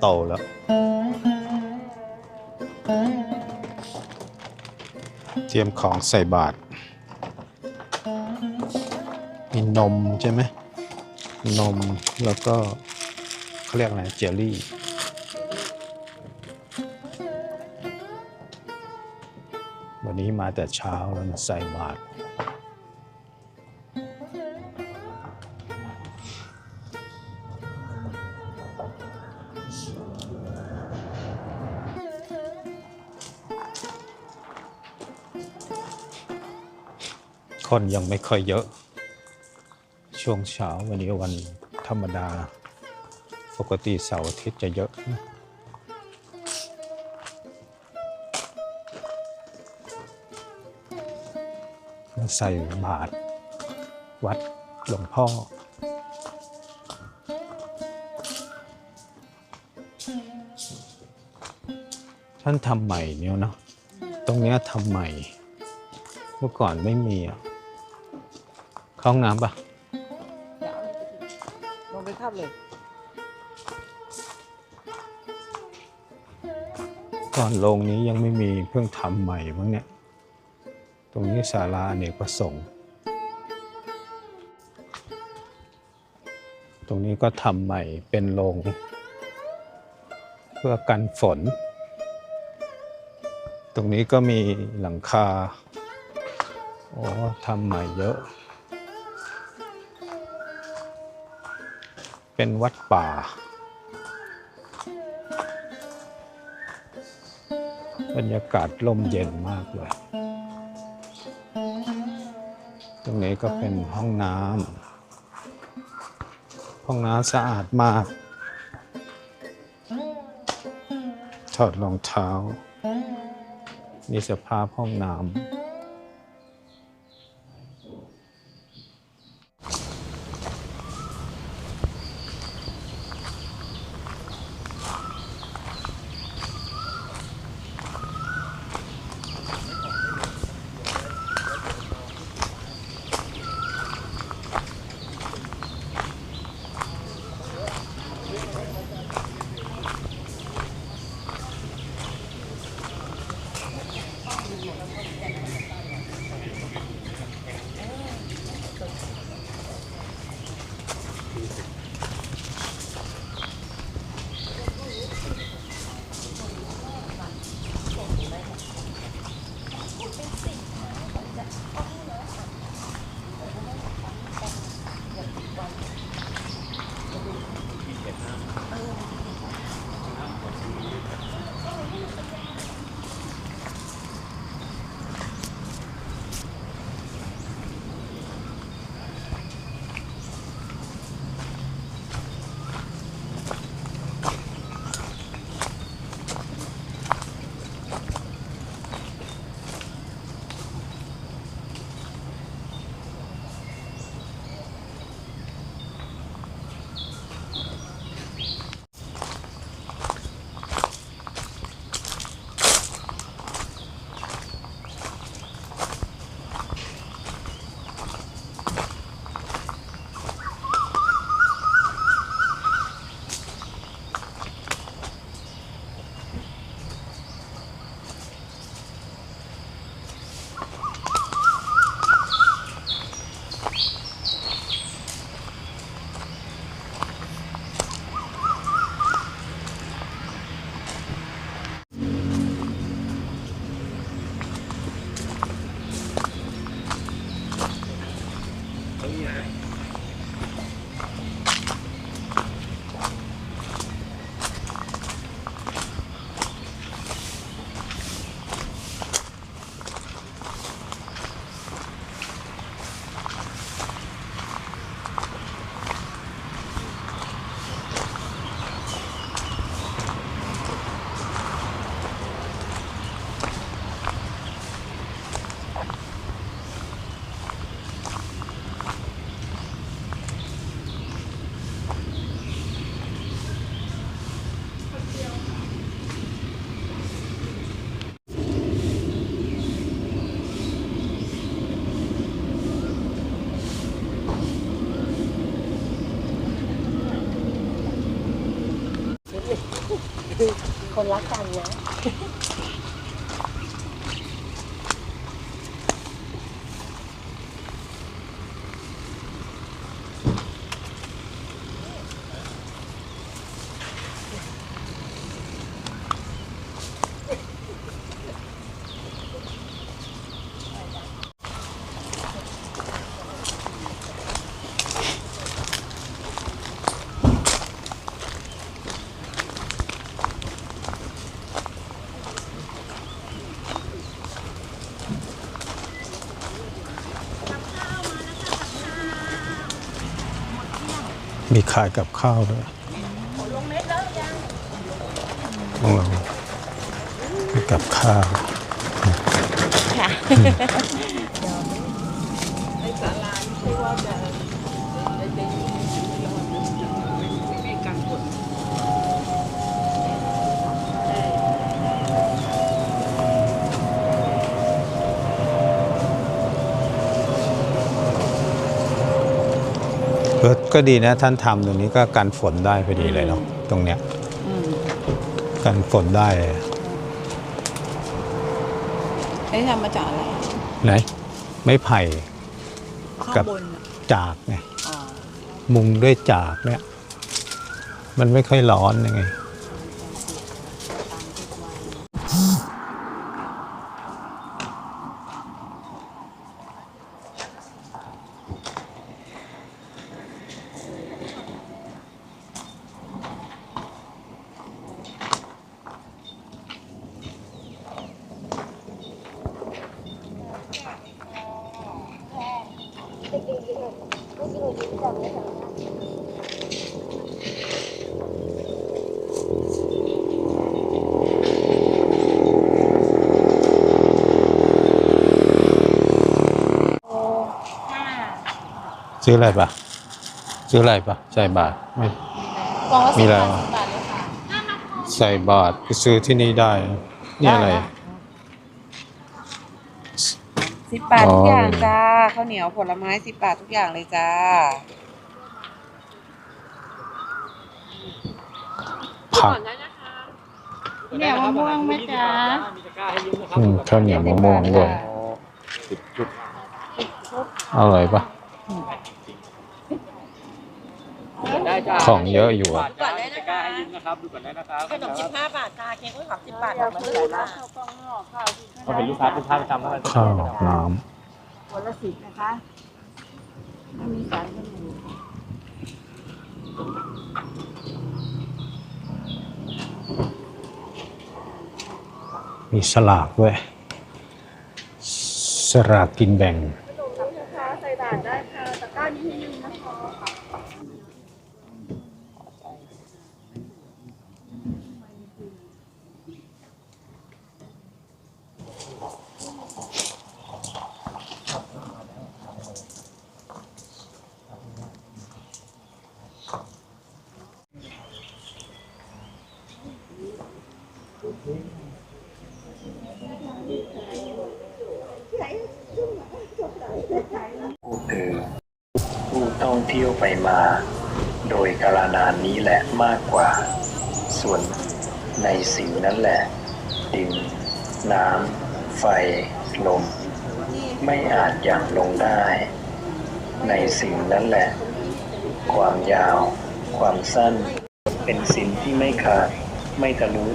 เติมโตแล้ว เตรียมของใส่บาตรมีนมใช่ไหม นมแล้วก็เขาเรียกอะไรเจลลี่วันนี้มาแต่เช้าแล้วใส่บาตร คนยังไม่ค่อยเยอะ ช่วงเช้าวันนี้วันธรรมดา ปกติเสาร์อาทิตย์จะเยอะนะใส่บาตรวัดหลวงพ่อ ท่านทำใหม่เนี่ยเนาะตรงเนี้ยทำใหม่ เมื่อก่อนไม่มีอะ เข้าห้องน้ำปะลงไปทับเลย ก่อนโรงนี้ยังไม่มีเพิ่งทำใหม่มั้งเนี่ย ตรงนี้ศาลาอเนกประสงค์ ตรงนี้ก็ทำใหม่เป็นโรงเพื่อกันฝน ตรงนี้ก็มีหลังคา โอ้ทำใหม่เยอะ เป็นวัดป่า บรรยากาศลมเย็นมากเลย ตรงนี้ก็เป็นห้องน้ำห้องน้ำสะอาดมาก ถอดรองเท้า นี่สภาพห้องน้ำ ขายกับข้าวด้วยโอ้มีกับข้าว ก็ก็ดีนะท่านทำตรงนี้ก็กันฝนได้พอดีเลยเนาะตรงเนี้ยกันฝนได้ได้ทำมาจากอะไรไหนไม่ไผ่ ข้างกับบนอะจากไงอ๋อมุงด้วยจากเนี่ย มันไม่ค่อยร้อนยังไง ซื้ออะไรปะซื้ออะไรปะใส่บาทไม่กล่องละมีสิบอะไร บาทวะสิบบาทเลยค่ะใส่บาทไปซื้อที่นี่ได้ นี่อะไรสิบบาทอ๋อ ทุกอย่างจ้าข้าวเหนียวผลไม้สิบบาททุกอย่างเลยจ้าผักเนี่ยมะม่วงไหมจ๊ะอืมข้าวเหนียวมะม่วงด้วยอร่อยปะ ของเยอะอยู่อะก่อนได้นะคะนะครับดูก่อนได้นะครับขนมสิบห้าบาทจ้าเค้กก็สามสิบบาทแบบนี้เลยจ้าเขาเป็นลูกค้าเป็นลูกค้าประจำแล้วกันข้าวน้คนละสิบนะคะไม่มีสารกันบูดำมีสลากด้วย สลากกินแบ่ง ผู้คือผู้ท่อง เที่ยวไปมา โดยกาลนานนี้แหละมากกว่า ส่วนในสิ่งนั้นแหละ ดิน น้ำ ไฟ ลม ไม่อาจอย่างลงได้ ในสิ่งนั้นแหละ ความยาว ความสั้น เป็นสิ่งที่ไม่ขาด ไม่ทะลุ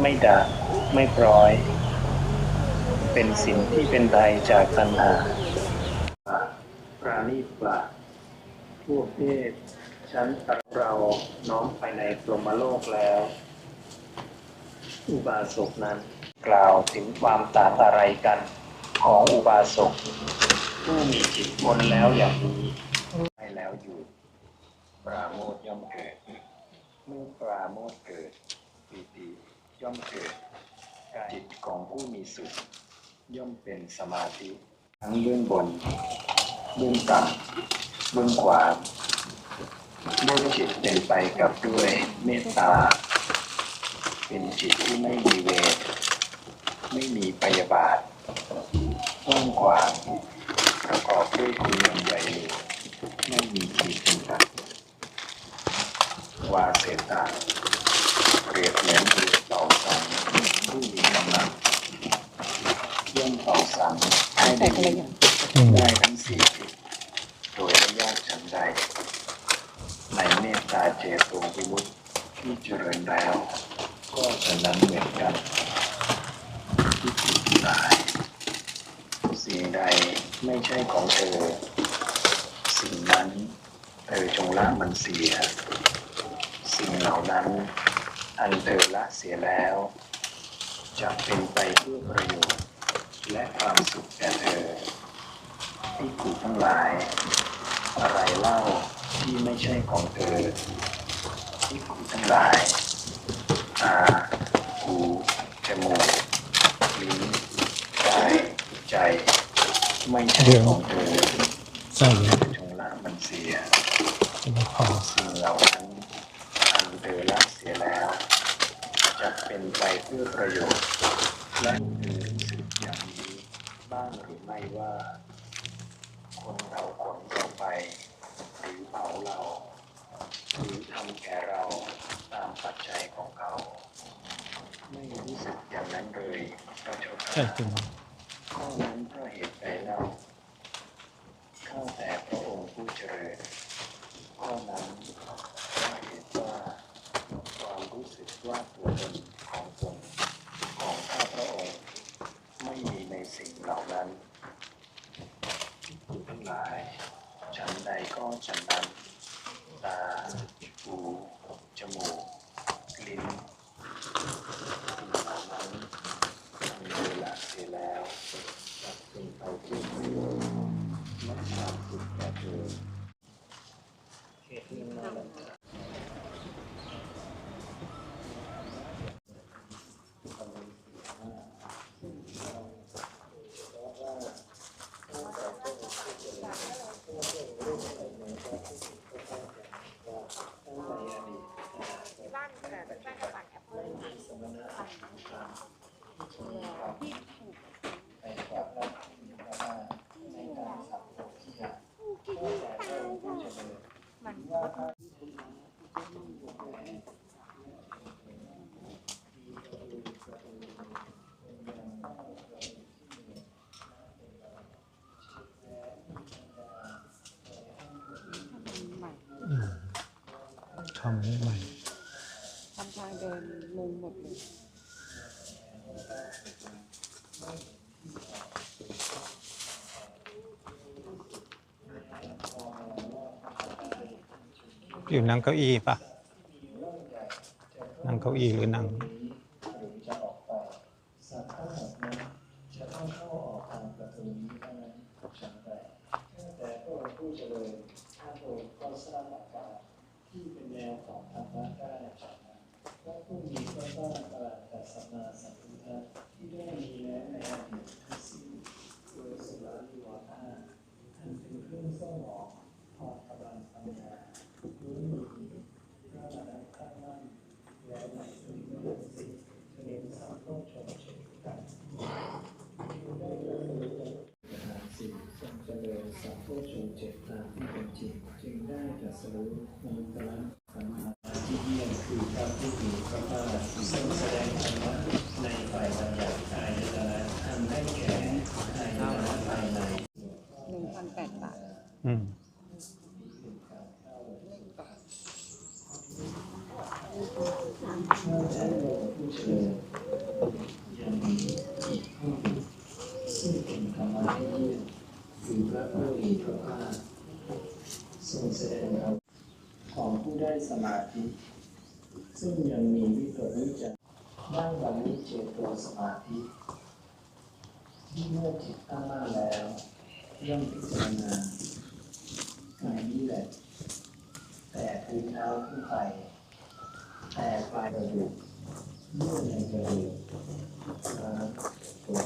ไม่ดับไม่ปล่อย เป็นสิ่งที่เป็นไทยจากตัณหาปราณีตกว่า พวกเทพชั้นเราน้อมไปในพรมโลกแล้ว อุบาสกนั้น กล่าวถึงความต่างอะไรกันของอุบาสกผู้มีจิตพ้นแล้วอย่างนี้ให้แล้วอยู่ ปราโมทย่อมเกิดเมื่อปราโมทเกิดปีติย่อมเกิดจิตของผู้มีสุขย่อมเป็นสมาธิ ทั้งเบื้องบนเบื้องต่ำ มืองขวาด้วยจิตเต็มไปกับด้วยเมตตา เป็นจิตที่ไม่มีเวรไม่มีพยาบาทกว้างขวางประกอบด้วยคุณงามใหญ่ไม่มีขีดจำกัดวาเสตาเปรียบเหมือนเรือต่อสังผู้มีกำลังย่อมต่อสังให้ได้ทั้งสี่ ตาเจโตวิมุตติที่เจริญแล้ว ก็ฉะนั้นเหมือนกันที่ผิดหลายสิ่งใดไม่ใช่ของเธอ สิ่งนั้นเธอจงละมันเสีย สิ่งเหล่านั้น อันเธอละเสียแล้วจะเป็นไปเพื่อประโยชน์และความสุขแก่เธอที่กูทั้งหลาย อะไรเล่า ที่ไม่ใช่ของเธอที่กูทั้งหลายตาหูจมูกลิ้นกายใจ ไม่ใช่ของเธอใส่จงละมันเสียจะไม่พอสิ่งเหล่านั้นอันเธอละเสียแล้วจะเป็นไปเพื่อประโยชน์และเธอรู้สึกอย่างนี้บ้างหรือไม่ว่า คนเราขนเราไป หรือเผาเรา หรือทำแก่เราตามปัจจัยของเขา ไม่รู้สึกอย่างนั้นเลยพระเจ้า ใช่จริงข้อนั้นเพราะเหตุใดเล่าข้าแต่พระองค์ผู้เจริญข้อนั้นเพราะเหตุว่าความรู้สึกว่าตัวตนของตนของข้าพระองค์ ไม่มีในสิ่งเหล่านั้นที่คุณทั้งหลาย ฉันใดก็ฉันนั้น ตา หู จมูก ลิ้นสิ่งเหล่านั้นทำโดยละเสียแล้วจะเป็นไปเพื่อประโยชน์และความสุขแก่เธอเหตุนี้นั่นแหละ ทำให้ใหม่ทำทางเดินมุงหมดเลยอยู่นั่งเก้าอี้ปะนั่งเก้าอี้หรือนั่ง หรือจะออกไปสัตว์ทั้งหมดนั้นจะต้องเข้าออกทางประตูนี้เท่านั้นฉันใดแต่พระองค์ผู้เจริญข้าพระองค์ก็ทราบหลักการที่เป็นแนวของธรรมะได้จากนั้นและผู้มีพระบ้าตรัสแต่สัมมาสัมพุทธะที่ได้มีแล้วในอดีตทั้งสิ้นโดยสลาลิวาทาอันเป็นเครื่องเศร้าหมองพอพลังปัญญาล้วนมีพระมหากข้ามั่นแล้วในสุริยะสิเรียนสัมโพชงเช่นกันได้เรียนรู้จากสิ่งทรงเจริญสัมโพชงเจตตามที่เป็นจริงจึงได้ตรัสรู้มนุษย์สัมมาที่เยี่ยมคือพระผู้มีพระภาคทรงแสดงธรรมะในฝ่ายบัญญัติอายตนะอันได้แก่อายตนะภายใน หนึ่งพันแปดบาท อืม ผู้เจ ริญยังมีอีกผู้หนึ่งซึ่งเป็นธรรมะที่เยี่ยมคือพระผู้มีพระภาคทรงแสดงธรรมของผู้ได้สมาธิ ซึ่งยังมีวิตกวิจารณ์ได้บรรลุเจโตสมาธิที่เมื่อจิตตั้งมั่นแล้วย่อมพิจารณากายนี้แหละ แต่พื้นเท้าขึ้นไป แต่ปลายกระดูกเมื่อในกระดูกม้าม หั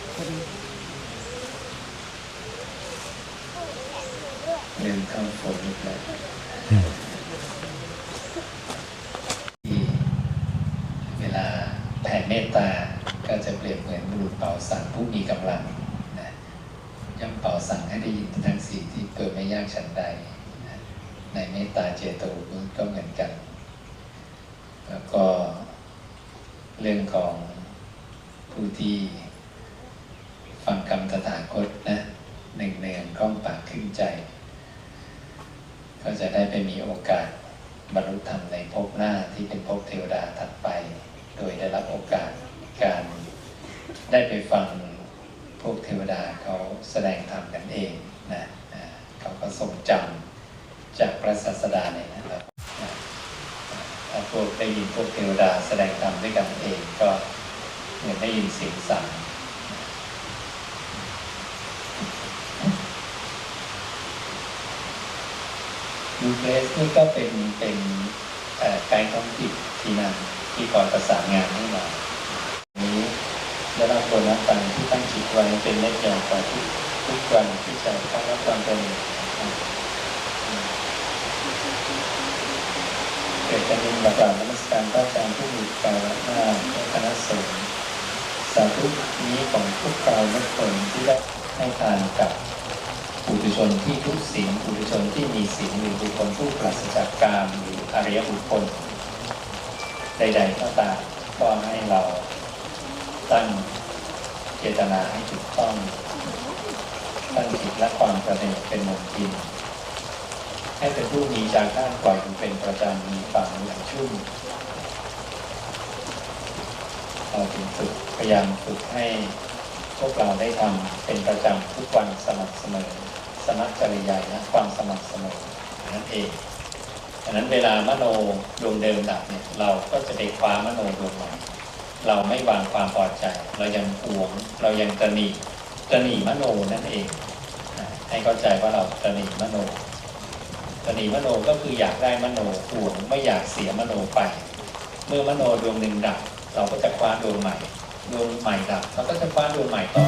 กพอเนข้าฝนแล้วเวลาแผ่เมตตาก็จะเปรียบเหมือนบุรุษเป่าสั่งผู้มีกำลังนะย่อมเป่าสั่งให้ได้ยินทั้งสิ่งที่เกิดไม่ยากฉันใด ในเมตตาเจโตก็เหมือนกัน จะได้ไปมีโอกาสบรรลุธรรมในภพหน้าที่เป็นภพเทวดาถัดไป โดยได้รับโอกาสการได้ไปฟังพวกเทวดาเขาแสดงธรรมกันเองนะเขาก็ทรงจำจากพระศาสดาเนี่ยนะครับนถ้าพวกได้ยินพวกเทวดาแสดงธรรมด้วยกันเองก็เหมือนได้ยินเสียงสั่ง ยูเ s สนี่ก็เป็นเป็นไกด์ท้องถิ่นที่นั่นที่คอยประสานงานให้เรานี้ได้รับคนรับฟังที่ตั้งจิตไว้เป็นเล็กอย่างกว่าทุกทุกวันที่จะเข้ารับฟังกันเกิดการนินประกาศนมัสการพระอาจารย์ผู้มีการะหน้าและคณะสงฆ์สาธุนี้ของพวกเราทุกคนที่ได้ให้ทานกับ ปุถุชนที่ทุศีลปุถุชนที่มีศีลหรือบุคคลผู้ปราศจากกามหรืออริยบุคคล ใดๆก็ตามก็ให้เราตั้งเจตนาให้ถูกต้อง ตั้งจิตและความประเด็นเป็นมงคลให้เป็นผู้มีจาค่าปล่อยอยู่เป็นประจำมีฝังอย่างชุ่มเราถึงฝึกพยายามฝึกให้ พวกเราได้ทำเป็นประจำทุกวันสม่ำเสมอ สมัครจริยานะความสม่ำเสมอนั่นเองดังนั้นเวลามโนดวงเดิมดับเนี่ยเราก็จะไปคว้ามโนดวงใหม่เราไม่วางความพอใจ เรายังหวง เรายังตระหนีตระหนีมโนนั่นเองให้เข้าใจว่าเราตระหนีมโนตระหนีมโนก็คืออยากได้มโนหวงไม่อยากเสียมโนไป เมื่อมโนดวงหนึ่งดับ เราก็จะคว้าดวงใหม่ ดวงใหม่ดับเราก็จะคว้าดวงใหม่ต่อ